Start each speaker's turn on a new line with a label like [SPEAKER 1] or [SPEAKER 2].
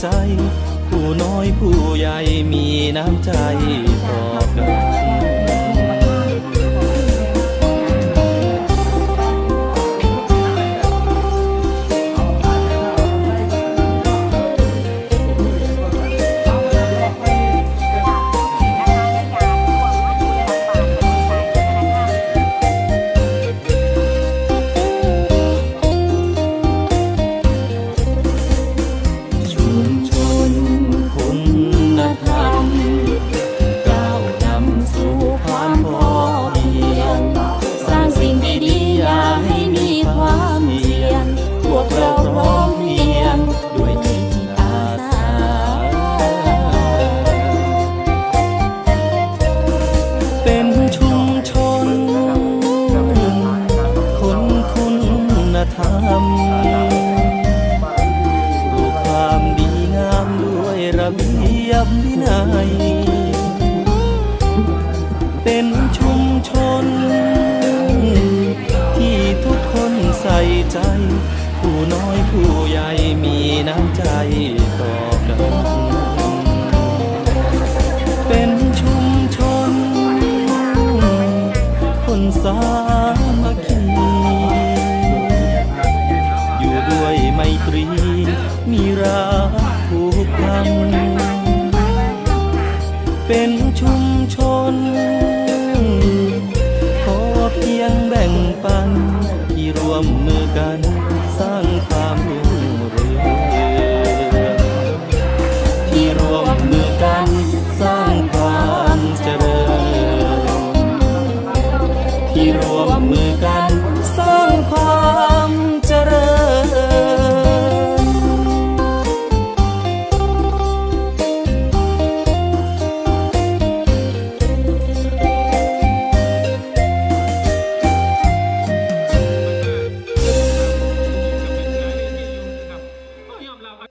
[SPEAKER 1] ใจ ผู้น้อยผู้ใหญ่มีน้ำใจต่อกัน
[SPEAKER 2] จ
[SPEAKER 1] ผู้น้อยผู้ใหญ่มีน้ำใจต่อกัน เป็นชุมชน คนสามัคคี อยู่ด้วยไมตรี มีรักผูกพันเป็นชุม กัน